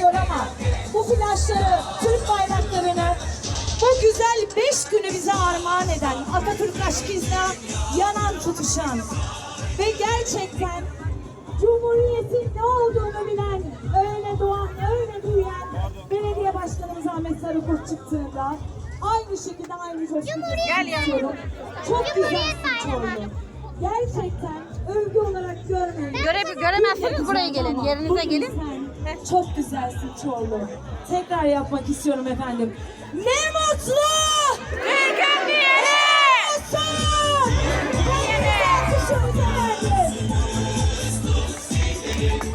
oluyor ama bu flaşları, Türk bayraklarını bu güzel beş günü bize armağan eden Atatürk aşkıyla yanan tutuşan ve gerçekten Cumhuriyetin ne olduğunu bilen, öyle doğan, öyle büyüyen belediye başkanımız Ahmet Sarıkurt çıktığında aynı şekilde aynı yanıma. tutuyorum. Çok güzelsin Çorlu. Gerçekten göre, göremezseniz buraya gelin. Yerinize gelin. Çok güzelsin Çorlu. Tekrar yapmak istiyorum efendim. Ne mutlu! Türkiye'ye! Ne mutlu! Türkiye'ye!